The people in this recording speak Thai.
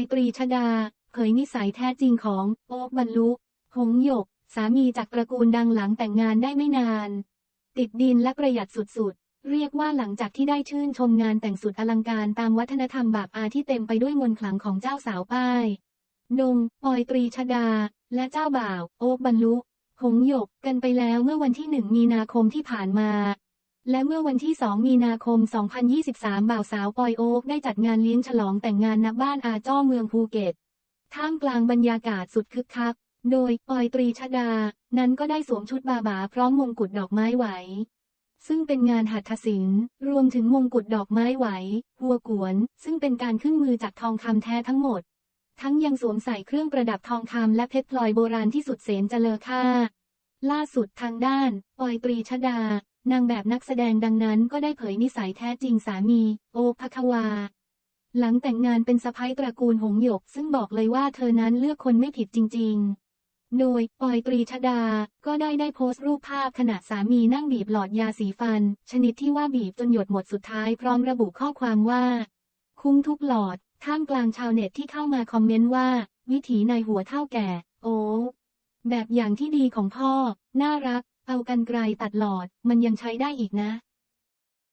อยตรีชดา เผยนิสัยแท้จริงของโอ๊คบรรลุหงหยก สามีจากตระกูลดังหลังแต่งงานได้ไม่นาน ติดดินและประหยัดสุดๆ เรียกว่าหลังจากที่ได้ชื่นชมงานแต่งสุดอลังการตามวัฒนธรรมบาปอาที่เต็มไปด้วยมนต์ขลังของเจ้าสาวป้ายนงปอยตรีชดา และเจ้าบ่าว โอ๊คบรรลุหงหยกกันไปแล้วเมื่อวันที่หนึ่งมีนาคมที่ผ่านมา และเมื่อวันที่ 2 มีนาคม 2023 บ่าวสาวปอยโอ๊กได้จัดงานเลี้ยงฉลองแต่งงานณบ้านอาจ้อเมืองภูเก็ต ท่ามกลางบรรยากาศสุดคึกคัก โดยปอยตรีชดา นั้นก็ได้สวมชุดบาบาพร้อมมงกุฎดอกไม้ไหว ซึ่งเป็นงานหัตถศิลป์ รวมถึงมงกุฎดอกไม้ไหว หัวกวน ซึ่งเป็นการขึ้นมือจากทองคำแท้ทั้งหมด ทั้งยังสวมใส่เครื่องประดับทองคำและเพชรพลอยโบราณที่สุดเสนจะเลอค่าล่าสุดทางด้าน ปอยตรีชดา นางแบบนักแสดงดังนั้นก็ได้เผยนิสัยแท้จริงสามี โอภควา หลังแต่งงานเป็นสะพ้ยตระกูลหงหยก ซึ่งบอกเลยว่าเธอนั้นเลือกคนไม่ผิดจริง ๆ โดยปอยตรีชดา ก็ได้ได้โพสต์รูปภาพขณะสามีนั่งบีบหลอดยาสีฟัน ชนิดที่ว่าบีบจนหยดหมดสุดท้ายพร้อมระบุข้อความว่า คุ้มทุกหลอด ท่ามกลางชาวเน็ตที่เข้ามาคอมเมนต์ว่า วิถีในหัวเท่าแก่ โอ้แบบอย่างที่ดีของพ่อ น่ารัก เอากันไกลตัดหลอด มันยังใช้ได้อีกนะ